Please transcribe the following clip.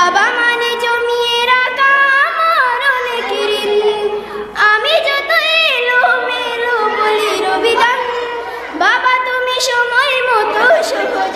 বাবা মানে জমিয়ে রাখা আমার অনেক আমি যত এলো মেরো বলি রবিদান বাবা তুমি সময় মতো সহজ